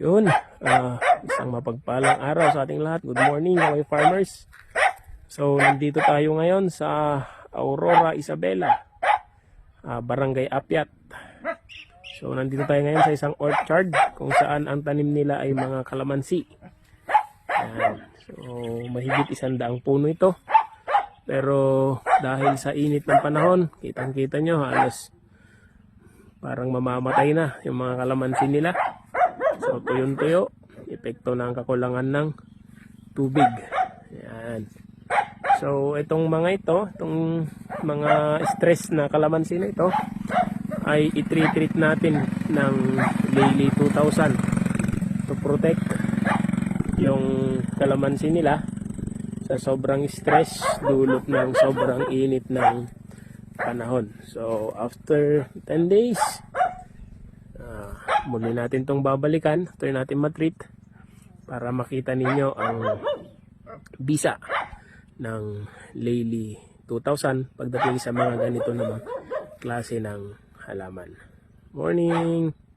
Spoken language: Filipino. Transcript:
Yun, ah, isang mapagpalang araw sa ating lahat. Good morning, mga farmers. So, nandito tayo ngayon sa Aurora Isabela, ah, Barangay Apiat. So, nandito tayo ngayon sa isang orchard kung saan ang tanim nila ay mga kalamansi. Ayan. So, mahigit isang daang puno ito. Pero dahil sa init ng panahon, kitang-kita nyo halos parang mamamatay na yung mga kalamansi nila. So, tuyong-tuyo. Epekto ng kakulangan ng tubig. Yan. So, itong mga ito, itong mga stress na kalamansi na ito, ay i-treat natin ng Daily 2000 to protect yung kalamansi nila sa sobrang stress dulot ng sobrang init ng panahon. So, after 10 days, muli natin tong babalikan after natin matreat para makita ninyo ang bisa ng Layli 2000 pagdating sa mga ganito naman klase ng halaman. Morning!